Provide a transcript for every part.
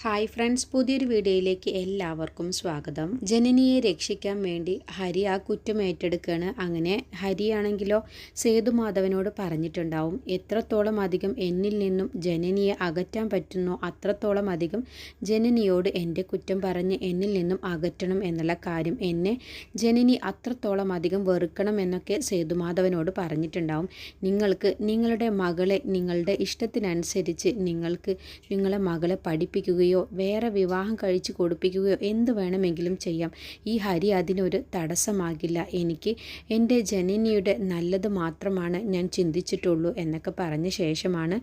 Hi friends പുതിയൊരു വീഡിയോയിലേക്ക് എല്ലാവർക്കും സ്വാഗതം. ജനനിയെ രക്ഷിക്കാൻ വേണ്ടി ഹരി ആ കുറ്റം ഏറ്റെടുക്കുകയാണ് അങ്ങനെ ഹരിയാണെങ്കിലോ സേതുമാധവനോട് പറഞ്ഞിട്ടുണ്ടാവും എത്രത്തോളം അധികം എന്നിൽ നിന്നും ജനനിയെ അകറ്റാൻ പറ്റുന്നോ അത്രത്തോളം അധികം ജനനിയോട് എന്റെ കുറ്റം പറഞ്ഞ് എന്നിൽ നിന്നും അകറ്റണം എന്നുള്ള കാര്യം എന്നെ ജനനി അത്രത്തോളം അധികം വെറുക്കണം എന്നൊക്കെ സേതുമാധവനോട് പറഞ്ഞിട്ടുണ്ടാവും. നിങ്ങൾക്ക് നിങ്ങളുടെ മകളെ നിങ്ങളുടെ ഇഷ്ടത്തിനനുസരിച്ച് നിങ്ങൾക്ക് നിങ്ങളെ മകളെ പഠിപ്പിക്കുകയോ വേറെ വിവാഹം കഴിച്ചു കൊടുപ്പിക്കുകയോ എന്ത് വേണമെങ്കിലും ചെയ്യാം. ഈ ഹരി അതിനൊരു തടസ്സമാകില്ല. എനിക്ക് എന്റെ ജനനിയുടെ നല്ലത് മാത്രമാണ് ഞാൻ ചിന്തിച്ചിട്ടുള്ളൂ എന്നൊക്കെ പറഞ്ഞ ശേഷമാണ്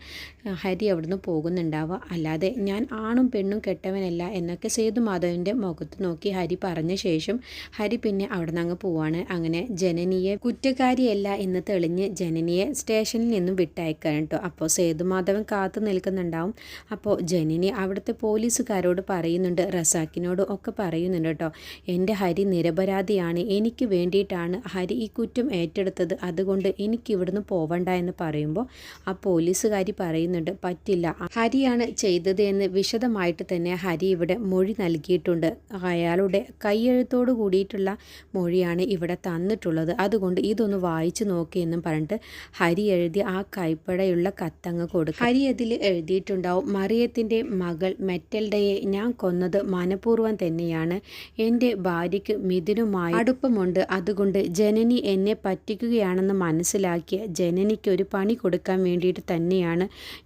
ഹരി അവിടുന്ന് പോകുന്നുണ്ടാവുക. അല്ലാതെ ഞാൻ ആണും പെണ്ണും കെട്ടവനല്ല എന്നൊക്കെ സേതുമാധവന്റെ മുഖത്ത് നോക്കി ഹരി പറഞ്ഞ ശേഷം ഹരി പിന്നെ അവിടെ നിന്ന് അങ്ങ് പോവാണ്. അങ്ങനെ ജനനിയെ കുറ്റക്കാരിയല്ല എന്ന് തെളിഞ്ഞ് ജനനിയെ സ്റ്റേഷനിൽ നിന്നും വിട്ടയക്കാൻ കേട്ടോ. അപ്പോൾ സേതുമാധവൻ കാത്തു നിൽക്കുന്നുണ്ടാവും. അപ്പോൾ ജനനി അവിടുത്തെ പോലീസുകാരോട് പറയുന്നുണ്ട് റസാക്കിനോട് ഒക്കെ പറയുന്നുണ്ട് കേട്ടോ. എന്റെ ഹരി നിരപരാധിയാണ്. എനിക്ക് വേണ്ടിയിട്ടാണ് ഹരി ഈ കുറ്റം ഏറ്റെടുത്തത്. അതുകൊണ്ട് എനിക്ക് ഇവിടുന്ന് പോവണ്ട എന്ന് പറയുമ്പോൾ ആ പോലീസുകാരി പറയുന്നുണ്ട് പറ്റില്ല. ഹരിയാണ് ചെയ്തത് എന്ന് വിശദമായിട്ട് തന്നെ ഹരി ഇവിടെ മൊഴി നൽകിയിട്ടുണ്ട്. അയാളുടെ കയ്യെഴുത്തോട് കൂടിയിട്ടുള്ള മൊഴിയാണ് ഇവിടെ തന്നിട്ടുള്ളത്. അതുകൊണ്ട് ഇതൊന്ന് വായിച്ചു നോക്കിയെന്നും പറഞ്ഞിട്ട് ഹരി എഴുതി ആ കൈപ്പടയുള്ള കത്തങ്ങ് കൊടുക്കും. ഹരി അതിൽ എഴുതിയിട്ടുണ്ടാവും മറിയത്തിന്റെ മകൾ മെറ്റൽഡയെ ഞാൻ കൊന്നത് മനഃപൂർവം തന്നെയാണ്. എന്റെ ഭാര്യയ്ക്ക് മിഥുനുമായി അടുപ്പമുണ്ട്. അതുകൊണ്ട് ജനനി എന്നെ പറ്റിക്കുകയാണെന്ന് മനസ്സിലാക്കിയ ജനനിക്ക് ഒരു പണി കൊടുക്കാൻ വേണ്ടിയിട്ട് തന്നെയാണ്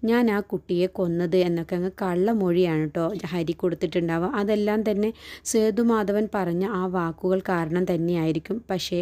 ഞാൻ ആ കുട്ടിയെ കൊന്നത് എന്നൊക്കെ അങ്ങ് കള്ളമൊഴിയാണ് കേട്ടോ ഹരി കൊടുത്തിട്ടുണ്ടാവുക. അതെല്ലാം തന്നെ സേതുമാധവൻ പറഞ്ഞ ആ വാക്കുകൾ കാരണം തന്നെയായിരിക്കും. പക്ഷേ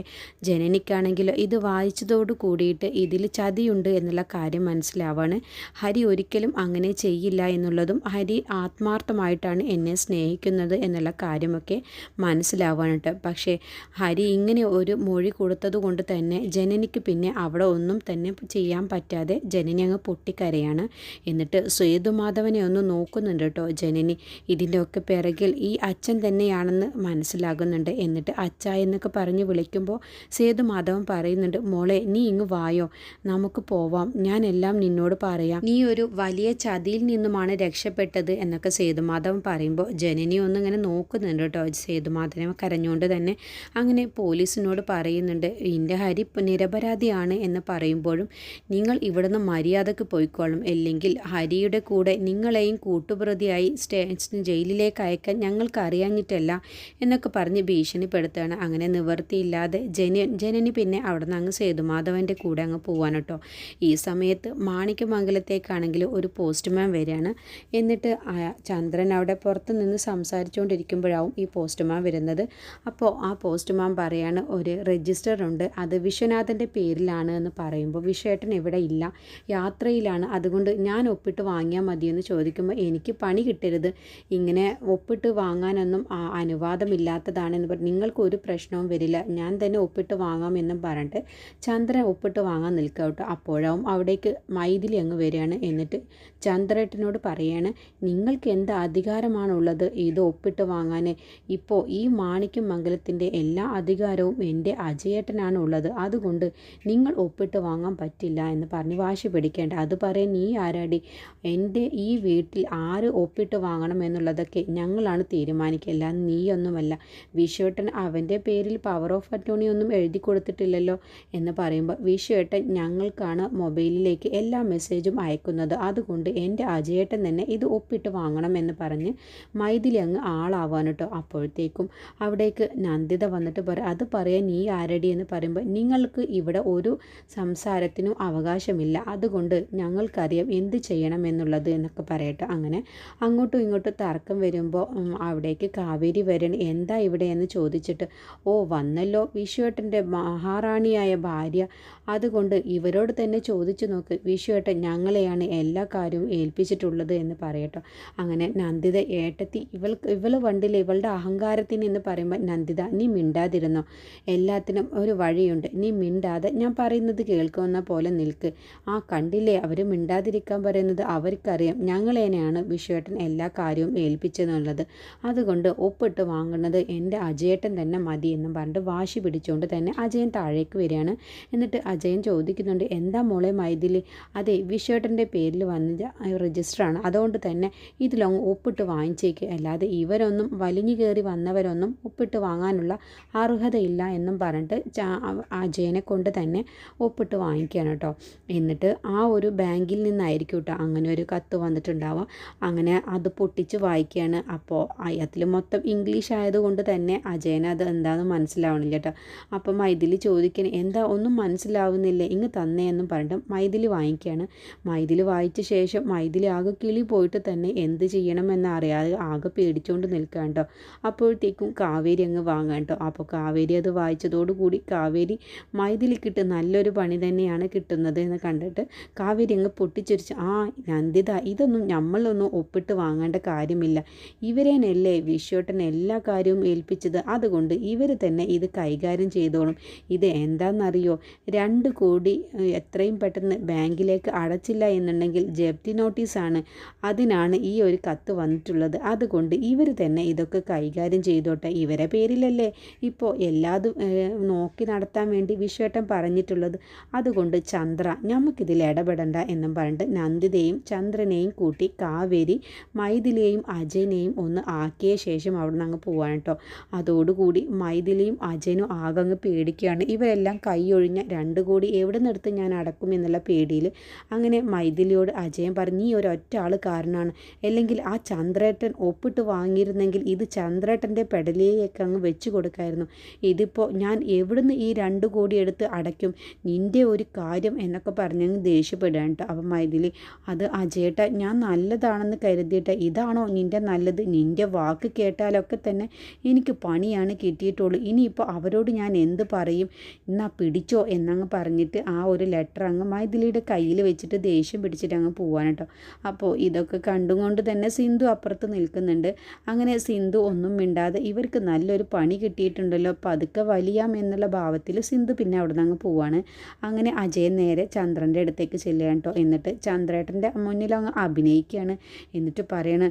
ജനനിക്കാണെങ്കിൽ ഇത് വായിച്ചതോട് കൂടിയിട്ട് ഇതിൽ ചതിയുണ്ട് എന്നുള്ള കാര്യം മനസ്സിലാവാണ്. ഹരി ഒരിക്കലും അങ്ങനെ ചെയ്യില്ല എന്നുള്ളതും ഹരി ആത്മാർത്ഥമായിട്ടാണ് എന്നെ സ്നേഹിക്കുന്നത് എന്നുള്ള കാര്യമൊക്കെ മനസ്സിലാവാനായിട്ട്. പക്ഷേ ഹരി ഇങ്ങനെ ഒരു മൊഴി കൊടുത്തത് കൊണ്ട് തന്നെ ജനനിക്ക് പിന്നെ അവിടെ ഒന്നും തന്നെ ചെയ്യാൻ പറ്റാതെ ജനനി അങ്ങ് പൊട്ടിക്കരയാണ്. എന്നിട്ട് സേതുമാധവനെ ഒന്ന് നോക്കുന്നുണ്ട് കേട്ടോ ജനനി. ഇതിന്റെയൊക്കെ പിറകിൽ ഈ അച്ഛൻ തന്നെയാണെന്ന് മനസ്സിലാകുന്നുണ്ട്. എന്നിട്ട് അച്ഛ എന്നൊക്കെ പറഞ്ഞ് വിളിക്കുമ്പോൾ സേതുമാധവൻ പറയുന്നുണ്ട് മോളെ നീ ഇങ്ങ് വായോ? നമുക്ക് പോവാം. ഞാനെല്ലാം നിന്നോട് പറയാം. നീ ഒരു വലിയ ചതിയിൽ നിന്നുമാണ് രക്ഷപ്പെട്ടത് എന്നൊക്കെ സേതുമാധവൻ പറയുമ്പോൾ ജനനി ഒന്നിങ്ങനെ നോക്കുന്നുണ്ട് കേട്ടോ. സേതുമാധവനെ കരഞ്ഞുകൊണ്ട് തന്നെ അങ്ങനെ പോലീസിനോട് പറയുന്നുണ്ട് എന്റെ ഹരി നിരപരാധിയാണ് എന്ന് പറയുമ്പോഴും നിങ്ങൾ ഇവിടുന്ന് മര്യാദയ്ക്ക് പോയിക്കോളും അല്ലെങ്കിൽ ഹരിയുടെ കൂടെ നിങ്ങളെയും കൂട്ടുപ്രതിയായി സ്റ്റേഷൻ ജയിലിലേക്ക് അയക്കാൻ ഞങ്ങൾക്ക് അറിയാഞ്ഞിട്ടല്ല എന്നൊക്കെ പറഞ്ഞ് ഭീഷണിപ്പെടുത്തുകയാണ്. അങ്ങനെ നിവർത്തിയില്ലാതെ ജന ജനനി പിന്നെ അവിടെ നിന്ന് അങ്ങ് സേതുമാധവന്റെ കൂടെ അങ്ങ് പോവാൻ കേട്ടോ. ഈ സമയത്ത് മാണിക്യമംഗലത്തേക്കാണെങ്കിൽ ഒരു പോസ്റ്റ്മാൻ വരികയാണ്. എന്നിട്ട് ചന്ദ്രൻ അവിടെ പുറത്ത് നിന്ന് സംസാരിച്ചുകൊണ്ടിരിക്കുമ്പോഴാവും ഈ പോസ്റ്റ്മാൻ വരുന്നത്. അപ്പോൾ ആ പോസ്റ്റ്മാൻ പറയാണ് ഒരു രജിസ്റ്റർ ഉണ്ട് അത് വിശ്വനാഥന്റെ പേരിലാണ് എന്ന് പറയുമ്പോൾ വിശ്വേട്ടൻ ഇവിടെ ഇല്ല. യാത്രയിലാണ്. അതുകൊണ്ട് ഞാൻ ഒപ്പിട്ട് വാങ്ങിയാൽ മതിയെന്ന് ചോദിക്കുമ്പോൾ എനിക്ക് പണി കിട്ടരുത്. ഇങ്ങനെ ഒപ്പിട്ട് വാങ്ങാനൊന്നും അനുവാദമില്ലാത്തതാണെന്ന് പറഞ്ഞു. നിങ്ങൾക്ക് ഒരു പ്രശ്നവും വരില്ല. ഞാൻ തന്നെ ഒപ്പിട്ട് വാങ്ങാമെന്നും പറഞ്ഞിട്ട് ചന്ദ്രൻ ഒപ്പിട്ട് വാങ്ങാൻ നിൽക്കുക കേട്ടോ. അപ്പോഴാവും അവിടേക്ക് മൈഥിലി അങ്ങ് വരികയാണ്. എന്നിട്ട് ചന്ദ്രേട്ടനോട് പറയാണ് നിങ്ങൾക്ക് എന്ത് അധികാരമാണുള്ളത്? ഇത് ഒപ്പിട്ട് വാങ്ങാൻ ഇപ്പോൾ ഈ മാണിക്കും മംഗലത്തിന്റെ എല്ലാ അധികാരവും എന്റെ അജയേട്ടനാണ് ഉള്ളത് അതുകൊണ്ട് നിങ്ങൾ ഒപ്പിട്ട് വാങ്ങാൻ പറ്റില്ല എന്ന് പറഞ്ഞ് വാശി പിടിക്കേണ്ട. അത് പറയാൻ നീ ആരാടി? എന്റെ ഈ വീട്ടിൽ ആര് ഒപ്പിട്ട് വാങ്ങണം എന്നുള്ളതൊക്കെ ഞങ്ങളാണ് തീരുമാനിക്കുക. നീയൊന്നുമല്ല. വിശ്വേട്ടൻ അവന്റെ പേരിൽ പവർ ഓഫ് അറ്റോണി ഒന്നും എഴുതി കൊടുത്തിട്ടില്ലല്ലോ എന്ന് പറയുമ്പോൾ വിശ്വേട്ടൻ ഞങ്ങൾക്കാണ് മൊബൈലിലേക്ക് എല്ലാ മെസ്സേജും അയക്കുന്നത്. അതുകൊണ്ട് എന്റെ അജയേട്ടൻ തന്നെ ഇത് ഒപ്പിട്ട് വാങ്ങണം. എന്ന് പറഞ്ഞ് മൈഥിലി അങ്ങ് ആളാവാൻ കേട്ടോ അപ്പോഴത്തേക്കും. അവിടേക്ക് നന്ദിത വന്നിട്ട് പറ അത് പറയാൻ നീ ആരടി? എന്ന് പറയുമ്പോൾ നിങ്ങൾക്ക് ഇവിടെ ഒരു സംസാരത്തിനും അവകാശമില്ല. അതുകൊണ്ട് ഞങ്ങൾക്കറിയാം എന്ത് ചെയ്യണം എന്നുള്ളത് എന്നൊക്കെ പറയട്ടെ. അങ്ങനെ അങ്ങോട്ടും ഇങ്ങോട്ടും തർക്കം വരുമ്പോൾ അവിടേക്ക് കാവേരി വരണം എന്താ ഇവിടെ? എന്ന് ചോദിച്ചിട്ട് ഓ വന്നല്ലോ. വിഷുവേട്ടന്റെ മഹാറാണിയായ ഭാര്യ. അതുകൊണ്ട് ഇവരോട് തന്നെ ചോദിച്ചു നോക്ക്. വിഷുവേട്ടൻ ഞങ്ങളെയാണ് എല്ലാ കാര്യവും ഏൽപ്പിച്ചിട്ടുള്ളത് എന്ന് പറയട്ടോ. അങ്ങനെ നന്ദിത ഏട്ടത്തി ഇവൾക്ക് ഇവൾ വണ്ടിൽ ഇവളുടെ അഹങ്കാരത്തിന് എന്ന് പറയുമ്പോൾ നന്ദിത നീ മിണ്ടാതിരുന്നോ? എല്ലാത്തിനും ഒരു വഴിയുണ്ട്. നീ മിണ്ടാതെ ഞാൻ പറയുന്നത് കേൾക്കുന്ന പോലെ നിൽക്ക്. ആ കണ്ടില്ലേ അവർ മിണ്ടാതിരിക്കാൻ പറയുന്നത് അവർക്കറിയാം. ഞങ്ങളേനെയാണ് വിശ്വേട്ടൻ എല്ലാ കാര്യവും ഏൽപ്പിച്ചതെന്നുള്ളത്. അതുകൊണ്ട് ഒപ്പിട്ട് വാങ്ങുന്നത് എന്റെ അജയേട്ടൻ തന്നെ മതി എന്നും പറഞ്ഞിട്ട് വാശി പിടിച്ചുകൊണ്ട് തന്നെ അജയൻ താഴേക്ക് വരികയാണ്. എന്നിട്ട് അജയൻ ചോദിക്കുന്നുണ്ട് എന്താ മോളെ മൈതിലി അതെ വിശ്വേട്ടന്റെ പേരിൽ വന്ന രജിസ്റ്ററാണ്. അതുകൊണ്ട് തന്നെ ഇതിൽ എന്തെങ്കിലും അങ്ങ് ഒപ്പിട്ട് വാങ്ങിച്ചേക്ക്. അല്ലാതെ ഇവരൊന്നും വലിഞ്ഞു കയറി വന്നവരൊന്നും ഒപ്പിട്ട് വാങ്ങാനുള്ള അർഹതയില്ല എന്നും പറഞ്ഞിട്ട് അജയനെ കൊണ്ട് തന്നെ ഒപ്പിട്ട് വാങ്ങിക്കുകയാണ് കേട്ടോ. എന്നിട്ട് ആ ഒരു ബാങ്കിൽ നിന്നായിരിക്കും കേട്ടോ അങ്ങനെ ഒരു കത്ത് വന്നിട്ടുണ്ടാവുക. അങ്ങനെ അത് പൊട്ടിച്ച് വായിക്കുകയാണ് അപ്പോൾ അതിൽ മൊത്തം ഇംഗ്ലീഷ് ആയതുകൊണ്ട് തന്നെ അജയന് അത് എന്താണെന്ന് മനസ്സിലാവണില്ല കേട്ടോ. അപ്പം മൈഥിലി ചോദിക്കണേ എന്താ ഒന്നും മനസ്സിലാവുന്നില്ല? ഇങ്ങ് തന്നേ എന്നും പറഞ്ഞിട്ട് മൈഥിലി വാങ്ങിക്കുകയാണ് മൈഥിലി വായിച്ച ശേഷം മൈഥിലി ആകെ കിളി പോയിട്ട് തന്നെ എന്ത് ചെയ്യണമെന്ന് അറിയാതെ ആകെ പേടിച്ചുകൊണ്ട് നിൽക്കുക കേട്ടോ അപ്പോഴത്തേക്കും കാവേരി അങ്ങ് വാങ്ങാം കേട്ടോ അപ്പോൾ കാവേരി അത് വായിച്ചതോടുകൂടി കാവേരി മൈതിലിക്കിട്ട് നല്ലൊരു പണി തന്നെയാണ് കിട്ടുന്നത് എന്ന് കണ്ടിട്ട് കാവേരി അങ്ങ് പൊട്ടിച്ചിരിച്ച് ആ നന്ദിത ഇതൊന്നും നമ്മളൊന്നും ഒപ്പിട്ട് വാങ്ങേണ്ട കാര്യമില്ല. ഇവരേനല്ലേ വിശ്വട്ടൻ എല്ലാ കാര്യവും ഏൽപ്പിച്ചത്? അതുകൊണ്ട് ഇവർ തന്നെ ഇത് കൈകാര്യം ചെയ്തോളും. ഇത് എന്താണെന്നറിയോ രണ്ട് കോടി എത്രയും പെട്ടെന്ന് ബാങ്കിലേക്ക് അടച്ചില്ല എന്നുണ്ടെങ്കിൽ ജപ്തി നോട്ടീസാണ്. അതിനാണ് ഈ ഒരു കത്ത് വന്നിട്ടുള്ളത്. അതുകൊണ്ട് ഇവർ തന്നെ ഇതൊക്കെ കൈകാര്യം ചെയ്തോട്ടെ. ഇവരെ പേരിലല്ലേ ഇപ്പോൾ എല്ലാതും നോക്കി നടത്താൻ വേണ്ടി വിശ്വേട്ടൻ പറഞ്ഞിട്ടുള്ളത്. അതുകൊണ്ട് ചന്ദ്ര നമുക്കിതിൽ ഇടപെടണ്ട എന്നും പറഞ്ഞിട്ട് നന്ദിതയും ചന്ദ്രനെയും കൂട്ടി കാവേരി മൈഥിലിയെയും അജയനെയും ഒന്ന് ആക്കിയ ശേഷം അവിടെ നിന്ന് അങ്ങ് പോവാണ് കേട്ടോ. അതോടുകൂടി മൈഥിലിയും അജയനും ആകെ അങ്ങ് പേടിക്കുകയാണ്. ഇവരെല്ലാം കൈയൊഴിഞ്ഞ രണ്ട് കോടി എവിടെ നിന്നെടുത്ത് ഞാൻ അടക്കും എന്നുള്ള പേടിയിൽ അങ്ങനെ മൈഥിലിയോട് അജയൻ പറഞ്ഞു നീ ഒരൊറ്റ ആൾ കാരണമാണ് അല്ലെങ്കിൽ ആ ചന്ദ്രേട്ടൻ ഒപ്പിട്ട് വാങ്ങിയിരുന്നെങ്കിൽ ഇത് ചന്ദ്രേട്ടന്റെ പെടലിയൊക്കെ അങ്ങ് വെച്ച് കൊടുക്കായിരുന്നു. ഇതിപ്പോൾ ഞാൻ എവിടുന്ന് ഈ രണ്ട് കോടി എടുത്ത് അടയ്ക്കും? നിന്റെ ഒരു കാര്യം എന്നൊക്കെ പറഞ്ഞങ്ങ് ദേഷ്യപ്പെടുകയാണ് അപ്പം മൈഥിലി. അത് അജയേട്ട ഞാൻ നല്ലതാണെന്ന് കരുതിയിട്ട് ഇതാണോ നിന്റെ നല്ലത്? നിന്റെ വാക്ക് കേട്ടാലൊക്കെ തന്നെ എനിക്ക് പണിയാണ് കിട്ടിയിട്ടുള്ളൂ. ഇനിയിപ്പോൾ അവരോട് ഞാൻ എന്ത് പറയും? എന്നാ പിടിച്ചോ എന്നങ്ങ് പറഞ്ഞിട്ട് ആ ഒരു ലെറ്റർ അങ്ങ് മൈഥിലിയുടെ കയ്യിൽ വെച്ചിട്ട് ദേഷ്യം പിടിച്ചിട്ട് അങ്ങ് പോവാൻ അപ്പോൾ ഇതൊക്കെ കണ്ടുകൊണ്ട് തന്നെ സിന്ധു അപ്പുറത്ത് നിൽക്കുന്നുണ്ട്. അങ്ങനെ സിന്ധു ഒന്നും മിണ്ടാതെ ഇവർക്ക് നല്ലൊരു പണി കിട്ടിയിട്ടുണ്ടല്ലോ. പതുക്കെ വലിയാം എന്നുള്ള ഭാവത്തിൽ സിന്ധു പിന്നെ അവിടെ നിന്ന് അങ്ങ് പോവാണ്. അങ്ങനെ അജയൻ നേരെ ചന്ദ്രന്റെ അടുത്തേക്ക് ചെല്ലുകയാണ് കേട്ടോ. എന്നിട്ട് ചന്ദ്രേട്ടന്റെ മുന്നിൽ അങ്ങ് അഭിനയിക്കുകയാണ്. എന്നിട്ട് പറയണ്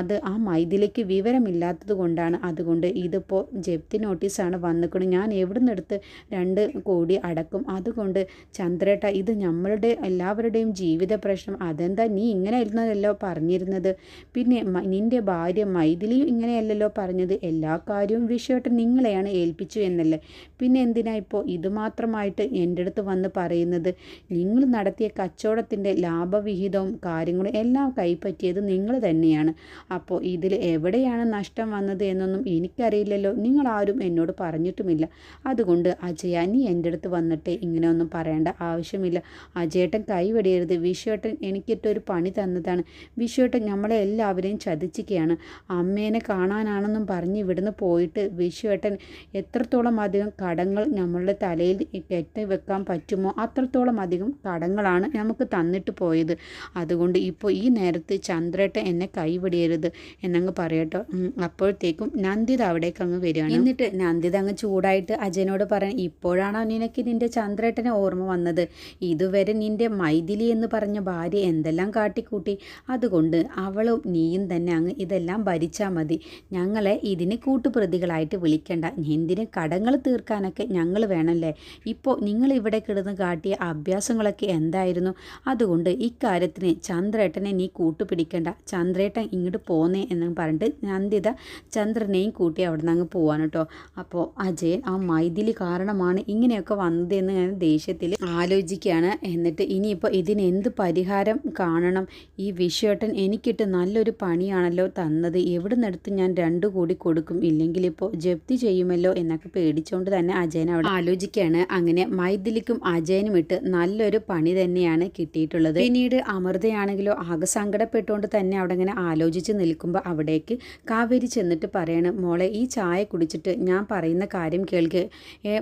അത് ആ മൈഥിലേക്ക് വിവരമില്ലാത്തത് കൊണ്ടാണ്. അതുകൊണ്ട് ഇതിപ്പോൾ ജപ്തി നോട്ടീസാണ് വന്നിക്കണം. ഞാൻ എവിടെ നിന്നെടുത്ത് രണ്ട് കോടി അടക്കും. അതുകൊണ്ട് ചന്ദ്രേട്ട ഇത് നമ്മളുടെ എല്ലാവരുടെയും ജീവിത പ്രശ്നം. അതെന്താ നീ ഇങ്ങനെ ഇരുന്നതല്ലോ പറഞ്ഞിരുന്നത്? പിന്നെ നിന്റെ ഭാര്യ മൈഥിലിയും ഇങ്ങനെയല്ലല്ലോ പറഞ്ഞത്. എല്ലാ കാര്യവും വിഷയമായിട്ട് നിങ്ങളെയാണ് ഏൽപ്പിച്ചു എന്നല്ലേ? പിന്നെ എന്തിനാ ഇപ്പോൾ ഇതുമാത്രമായിട്ട് എന്റെ അടുത്ത് വന്ന് പറയുന്നത്? നിങ്ങൾ നടത്തിയ കച്ചവടത്തിന്റെ ലാഭവിഹിതവും കാര്യങ്ങളും എല്ലാം കൈപ്പറ്റിയത് നിങ്ങൾ തന്നെയാണ്. അപ്പോൾ ഇതിൽ എവിടെയാണ് നഷ്ടം വന്നത് എന്നൊന്നും എനിക്കറിയില്ലല്ലോ. നിങ്ങളാരും എന്നോട് പറഞ്ഞിട്ടുമില്ല. അതുകൊണ്ട് അജയ നീ എന്റെ അടുത്ത് വന്നിട്ട് ഇങ്ങനെയൊന്നും പറയേണ്ട ആവശ്യമില്ല. അജയേട്ടൻ കൈവെടിയരുത് വിഷുവേട്ടൻ എനിക്കിട്ടൊരു പണി തന്നതാണ്. വിഷുവേട്ടൻ നമ്മളെ എല്ലാവരെയും ചതിച്ചിക്കുകയാണ് അമ്മേനെ കാണാനാണെന്നും പറഞ്ഞ് ഇവിടുന്ന് പോയിട്ട് വിഷുവേട്ടൻ എത്രത്തോളം അധികം കടങ്ങൾ നമ്മളുടെ തലയിൽ കെട്ടി വെക്കാൻ പറ്റുമോ അത്രത്തോളം അധികം കടങ്ങളാണ് നമുക്ക് തന്നിട്ട് പോയത്. അതുകൊണ്ട് ഇപ്പോൾ ഈ നേരത്ത് ചന്ദ്രേട്ടൻ എന്നെ കൈവിടിയരുത് എന്നങ്ങ് പറയട്ടോ. അപ്പോഴത്തേക്കും നന്ദിത അവിടേക്ക് അങ്ങ് വരികയാണ്. എന്നിട്ട് നന്ദിത അങ്ങ് ചൂടായിട്ട് അജയനോട് പറയാൻ ഇപ്പോഴാണോ നിനക്ക് നിന്റെ ചന്ദ്രേട്ടനെ ഓർമ്മ വന്നത്? ഇതുവരെ നിന്റെ മൈഥിലി എന്ന് പറഞ്ഞ ഭാര്യ എന്തെല്ലാം കാട്ടിക്കൂട്ടി? അതുകൊണ്ട് അവളും നീയും തന്നെ അങ്ങ് ഇതെല്ലാം ഭരിച്ചാൽ മതി. ഞങ്ങളെ ഇതിന് കൂട്ടുപ്രതികളായിട്ട് വിളിക്കണ്ട. എന്തിന് കടങ്ങൾ തീർക്കാനൊക്കെ ഞങ്ങൾ വേണമല്ലേ? ഇപ്പോൾ നിങ്ങൾ ഇവിടെ കിടന്ന് കാട്ടിയ അഭ്യാസങ്ങളൊക്കെ എന്തായിരുന്നു? അതുകൊണ്ട് ഇക്കാര്യത്തിന് ചന്ദ്രേട്ടനെ നീ കൂട്ടുപിടിക്കണ്ട. ചന്ദ്രേട്ടൻ ഇങ്ങോട്ട് പോന്നേ എന്ന് പറഞ്ഞിട്ട് നന്ദിത ചന്ദ്രനെയും കൂട്ടി അവിടെ നിന്ന് അങ്ങ് പോവാൻ കേട്ടോ. അപ്പോൾ അജയൻ ആ മൈഥിലി കാരണമാണ് ഇങ്ങനെയൊക്കെ വന്നത് എന്ന് ഞാൻ ദേഷ്യത്തിൽ ആലോചിക്കുകയാണ്. എന്നിട്ട് ഇനിയിപ്പോൾ ഇതിനെന്ത് പരിഹാരം കാണണം? ഈ വിഷയോട്ടൻ എനിക്കിട്ട് നല്ലൊരു പണിയാണല്ലോ തന്നത്. എവിടെ നിന്നെടുത്ത് ഞാൻ രണ്ടു കൂടി കൊടുക്കും? ഇല്ലെങ്കിൽ ഇപ്പോൾ ജപ്തി ചെയ്യുമല്ലോ എന്നൊക്കെ പേടിച്ചുകൊണ്ട് തന്നെ അജയൻ അവിടെ ആലോചിക്കുകയാണ് അങ്ങനെ മൈഥിലിക്കും അജയനും ഇട്ട് നല്ലൊരു പണി തന്നെയാണ് കിട്ടിയിട്ടുള്ളത്. പിന്നീട് അമൃതയാണെങ്കിലോ ആകെ സങ്കടപ്പെട്ടുകൊണ്ട് തന്നെ അവിടെ ഇങ്ങനെ ആലോചിച്ച് നിൽക്കുമ്പോൾ അവിടേക്ക് കാവേരി ചെന്നിട്ട് പറയാണ് മോളെ ഈ ചായ കുടിച്ചിട്ട് ഞാൻ പറയുന്ന കാര്യം കേൾക്ക്.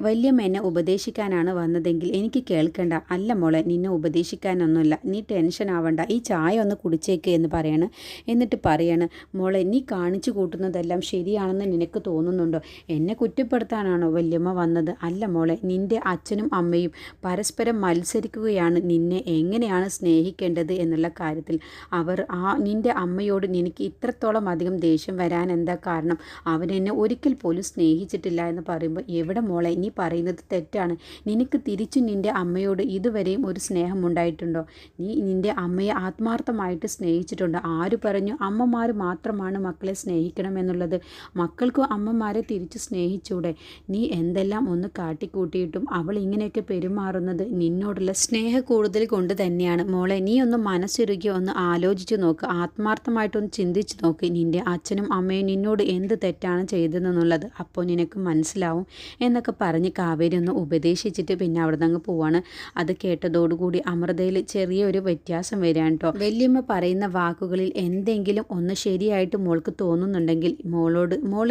വലിയ എന്നെ ഉപദേശിക്കാനാണ് വന്നതെങ്കിൽ എനിക്ക് കേൾക്കണ്ട. അല്ല മോളെ നിന്നെ ഉപദേശിക്കാനൊന്നുമില്ല. നീ ടെൻഷൻ ആവണ്ട ഈ ചായ ഒന്ന് കുടിച്ചേക്ക് എന്ന് പറയാണ്. എന്നിട്ട് പറയാണ് മോളെ നീ കാണിച്ചു കൂട്ടുന്നതെല്ലാം ശരിയാണെന്ന് നിനക്ക് തോന്നുന്നുണ്ടോ? എന്നെ കുറ്റപ്പെടുത്താനാണോ വല്യമ്മ വന്നത്? അല്ല മോളെ നിന്റെ അച്ഛനും അമ്മയും പരസ്പരം മത്സരിക്കുകയാണ്. നിന്നെ എങ്ങനെയാണ് സ്നേഹിക്കേണ്ടത്? എന്നുള്ള കാര്യത്തിൽ അവർ ആ നിന്റെ അമ്മയോട് നിനക്ക് ഇത്രത്തോളം അധികം ദേഷ്യം വരാൻ എന്താ കാരണം? അവനെന്നെ ഒരിക്കൽ പോലും സ്നേഹിച്ചിട്ടില്ല എന്ന് പറയുമ്പോൾ എവിടെ മോളെ നീ പറയുന്നത് തെറ്റാണ്. നിനക്ക് തിരിച്ചു നിന്റെ അമ്മയോട് ഇതുവരെയും ഒരു സ്നേഹം ഉണ്ടായിട്ടുണ്ടോ? നീ നിന്റെ അമ്മയെ ആത്മാർത്ഥമായിട്ട് സ്നേഹിച്ചിട്ടുണ്ടോ? ആരും ആര് പറഞ്ഞു അമ്മമാർ മാത്രമാണ് മക്കളെ സ്നേഹിക്കണം എന്നുള്ളത്. മക്കൾക്കും അമ്മമാരെ തിരിച്ച് സ്നേഹിച്ചൂടെ. നീ എന്തെല്ലാം ഒന്ന് കാട്ടിക്കൂട്ടിയിട്ടും അവൾ ഇങ്ങനെയൊക്കെ പെരുമാറുന്നത് നിന്നോടുള്ള സ്നേഹ കൂടുതൽ കൊണ്ട് തന്നെയാണ്. മോളെ നീ ഒന്ന് മനസ്സുരുകി ഒന്ന് ആലോചിച്ച് നോക്ക്. ആത്മാർത്ഥമായിട്ടൊന്ന് ചിന്തിച്ച് നോക്ക്. നിന്റെ അച്ഛനും അമ്മയും നിന്നോട് എന്ത് തെറ്റാണ് ചെയ്തതെന്നുള്ളത് അപ്പോൾ നിനക്ക് മനസ്സിലാവും എന്നൊക്കെ പറഞ്ഞ് കാവേരി ഒന്ന് ഉപദേശിച്ചിട്ട് പിന്നെ അവിടെ നിന്ന് പോവാണ്. അത് കേട്ടതോടുകൂടി അമൃതയിൽ ചെറിയൊരു വ്യത്യാസം വരികയാണ് കേട്ടോ വല്യമ്മ പറയുന്ന വാക്കുകളിൽ എന്തെങ്കിലും ഒന്ന് ശരിയായിട്ട് മോൾക്ക് തോന്നുന്നുണ്ടെങ്കിൽ മോളോട് മോൾ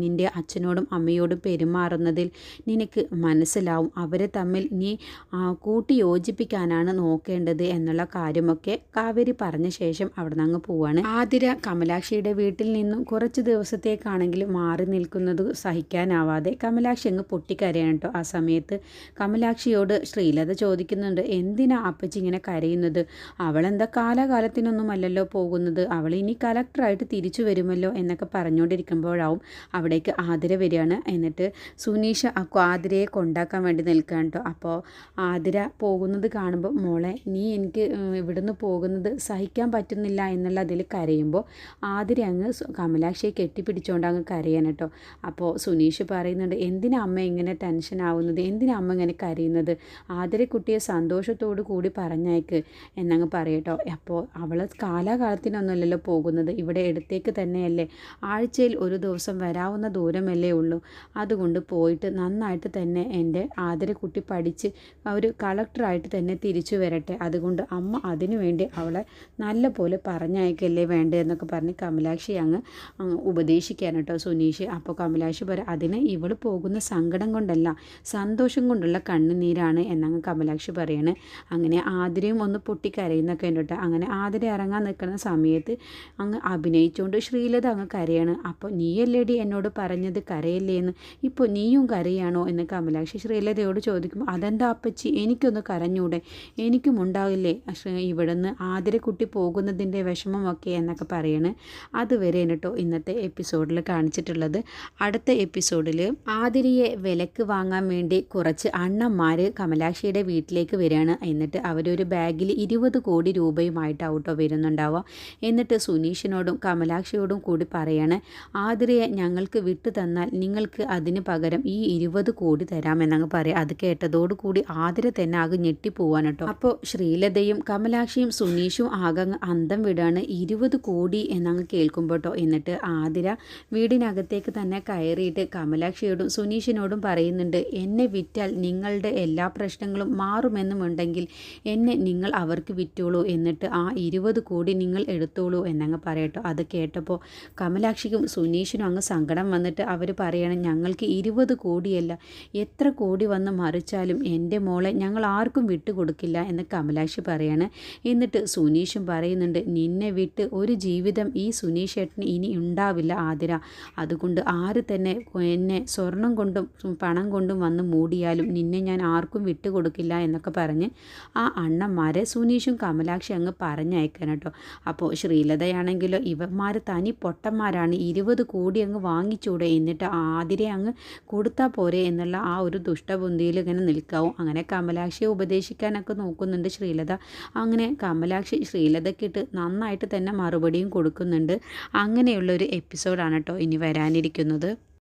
നിന്റെ അച്ഛനോടും അമ്മയോടും പെരുമാറുന്നതിൽ നിനക്ക് മനസ്സിലാവും. അവരെ തമ്മിൽ നീ കൂട്ടി യോജിപ്പിക്കാനാണ് നോക്കേണ്ടത് എന്നുള്ള കാര്യമൊക്കെ കാവേരി പറഞ്ഞ ശേഷം അവിടെ നിന്ന് അങ്ങ് പോവാണ്. ആതിര കമലാക്ഷിയുടെ വീട്ടിൽ നിന്നും കുറച്ച് ദിവസത്തേക്കാണെങ്കിലും മാറി നിൽക്കുന്നത് സഹിക്കാനാവാതെ കമലാക്ഷി അങ്ങ് പൊട്ടിക്കരയാണ് കേട്ടോ. ആ സമയത്ത് കമലാക്ഷിയോട് ശ്രീലത ചോദിക്കുന്നുണ്ട് എന്തിനാ അപ്പച്ചി ഇങ്ങനെ കരയുന്നത്? അവളെന്താ കാലാകാലത്തിനൊന്നുമല്ലല്ലോ പോകുന്നത്. അവൾ ഇനി കലക്ടറായിട്ട് തിരിച്ചു വരുമല്ലോ എന്നൊക്കെ പറഞ്ഞുകൊണ്ടിരിക്കുമ്പോഴാവും അവിടേക്ക് ആതിര വരികയാണ്. എന്നിട്ട് സുനീഷ സുനീഷ് ആതിരയെ കൊണ്ടാക്കാൻ വേണ്ടി നിൽക്കുകയാണ് കേട്ടോ. അപ്പോൾ ആതിര പോകുന്നത് കാണുമ്പോൾ മോളെ നീ എനിക്ക് ഇവിടുന്ന് പോകുന്നത് സഹിക്കാൻ പറ്റുന്നില്ല എന്നുള്ള അതിൽ കരയുമ്പോൾ ആതിര അങ്ങ് കമലാക്ഷിയെ കെട്ടിപ്പിടിച്ചുകൊണ്ട് അങ്ങ് കരയാൻ കേട്ടോ. അപ്പോൾ സുനീഷ് പറയുന്നുണ്ട് എന്തിനാ അമ്മ ഇങ്ങനെ ടെൻഷൻ ആവുന്നത്? എന്തിനാ അമ്മ ഇങ്ങനെ കരയുന്നത്? ആതിര കുട്ടിയെ സന്തോഷത്തോടു കൂടി പറഞ്ഞയക്ക് എന്നങ്ങ് പറയട്ടോ അപ്പോൾ അവൾ കാലാകാലത്തിനൊന്നുമല്ലല്ലോ പോകുന്നത്. ഇവിടെ അടുത്തേക്ക് തന്നെയല്ലേ. ആഴ്ചയിൽ ഒരു ദിവസം വരാവുന്ന ദൂരമല്ലേ ഉള്ളൂ. അതുകൊണ്ട് പോയിട്ട് നന്നായിട്ട് തന്നെ എന്റെ ആദരക്കുട്ടി പഠിച്ച് ഒരു കളക്ടറായിട്ട് തന്നെ തിരിച്ചു വരട്ടെ. അതുകൊണ്ട് അമ്മ അതിനു വേണ്ടി അവളെ നല്ല പോലെ പറഞ്ഞയക്കല്ലേ വേണ്ടേ എന്നൊക്കെ പറഞ്ഞ് കമലാക്ഷി അങ്ങ് ഉപദേശിക്കാൻ കേട്ടോ സുനീഷ്. അപ്പോൾ കമലാക്ഷി പറ അതിന് ഇവൾ പോകുന്ന സങ്കടം കൊണ്ടല്ല സന്തോഷം കൊണ്ടുള്ള കണ്ണുനീരാണ് എന്നങ്ങ് കമലാക്ഷി പറയാണ്. അങ്ങനെ ആതിരയും ഒന്ന് പൊട്ടിക്കരയുന്നൊക്കെ ഉണ്ട് അങ്ങനെ ആതിര ഇറങ്ങാൻ നിൽക്കുന്ന സമയത്ത് അങ്ങ് അഭിനയിച്ചുകൊണ്ട് ശ്രീലത അങ്ങ് കരയാണ്. അപ്പോൾ നീയല്ലേടി എന്നോട് പറഞ്ഞത് കരയല്ലേ എന്ന് ഇപ്പോൾ നീയും കരയാണോ? എന്ന് കമലാക്ഷി ശ്രീലതയോട് ചോദിക്കുമ്പോൾ അതെന്താ അപ്പച്ചി? എനിക്കൊന്ന് കരഞ്ഞൂടെ? എനിക്കും ഉണ്ടാവില്ലേ? ഇവിടുന്ന് ആതിരക്കുട്ടി പോകുന്നതിന്റെ വിഷമമൊക്കെ എന്നൊക്കെ പറയണ്. അതുവരെ കേട്ടോ ഇന്നത്തെ എപ്പിസോഡിൽ കാണിച്ചിട്ടുള്ളത്. അടുത്ത എപ്പിസോഡിൽ ആതിരയെ വിലക്ക് വാങ്ങാൻ വേണ്ടി കുറച്ച് അണ്ണന്മാർ കമലാക്ഷിയുടെ വീട്ടിലേക്ക് വരികയാണ്. എന്നിട്ട് അവരൊരു ബാഗിൽ ഇരുപത് കോടി രൂപയുമായിട്ടാവട്ടോ വരുന്നുണ്ടാവുക. എന്നിട്ട് സുനീഷിനോടും കമലാക്ഷിയോടും കൂടി പറയാണ് ആതിരയെ ഞങ്ങൾക്ക് വിട്ടു തന്നാൽ നിങ്ങൾക്ക് അതിന് പകരം ഈ ഇരുപത് കോടി തരാമെന്നങ്ങ് പറയാം. അത് കേട്ടതോടുകൂടി ആതിര തന്നെ ആകെ ഞെട്ടിപ്പോവാൻ കേട്ടോ. അപ്പോൾ ശ്രീലതയും കമലാക്ഷിയും സുനീഷും ആകെ അന്തം വിടാണ് ഇരുപത് കോടി എന്നങ്ങ് കേൾക്കുമ്പോൾ കേട്ടോ. എന്നിട്ട് ആതിര വീടിനകത്തേക്ക് തന്നെ കയറിയിട്ട് കമലാക്ഷിയോടും സുനീഷിനോടും പറയുന്നുണ്ട് എന്നെ വിറ്റാൽ നിങ്ങളുടെ എല്ലാ പ്രശ്നങ്ങളും മാറുമെന്നുമുണ്ടെങ്കിൽ എന്നെ നിങ്ങൾ അവർക്ക് വിറ്റോളൂ എന്നിട്ട് ആ ഇരുപത് കോടി നിങ്ങൾ എടുത്തോളൂ എന്നങ്ങ് പറയട്ടോ. അത് കേട്ടപ്പോൾ കമലാക്ഷിക്കും സുനീഷിനും അങ്ങ് സങ്കടം വന്നിട്ട് അവർ പറയണം ഞങ്ങൾക്ക് ഇരുപത് കോടിയല്ല. എത്ര കോടി വന്ന് മറിച്ചാലും എന്റെ മോളെ ഞങ്ങൾ ആർക്കും വിട്ടുകൊടുക്കില്ല എന്ന് കമലാക്ഷി പറയാണ്. എന്നിട്ട് സുനീഷും പറയുന്നുണ്ട് നിന്നെ വിട്ട് ഒരു ജീവിതം ഈ സുനീഷ് ഏട്ടന് ഇനി ഉണ്ടാവില്ല ആതിര. അതുകൊണ്ട് ആര് തന്നെ എന്നെ സ്വർണം കൊണ്ടും പണം കൊണ്ടും വന്ന് മൂടിയാലും നിന്നെ ഞാൻ ആർക്കും വിട്ടുകൊടുക്കില്ല എന്നൊക്കെ പറഞ്ഞ് ആ അണ്ണന്മാരെ സുനീഷും കമലാക്ഷി അങ്ങ് പറഞ്ഞയക്കാൻ അപ്പോൾ ശ്രീലതയാണെങ്കിലോ ഇവന്മാർ തനി പൊട്ടന്മാരാണ്. ഇരുപത് കോടി അങ്ങ് വാങ്ങിച്ചൂടെ. എന്നിട്ട് ആതിരെ അങ്ങ് കൊടുത്താൽ പോരെ എന്നുള്ള ആ ഒരു ദുഷ്ടബുന്തിയിൽ ഇങ്ങനെ നിൽക്കാവും. അങ്ങനെ കമലാക്ഷിയെ ഉപദേശിക്കാനൊക്കെ നോക്കുന്നുണ്ട് ശ്രീലത. അങ്ങനെ കമലാക്ഷി ശ്രീലതയ്ക്കിട്ട് നന്നായിട്ട് തന്നെ മറുപടിയും കൊടുക്കുന്നുണ്ട്. അങ്ങനെയുള്ളൊരു എപ്പിസോഡാണ് കേട്ടോ ഇനി വരാനിരിക്കുന്നത്.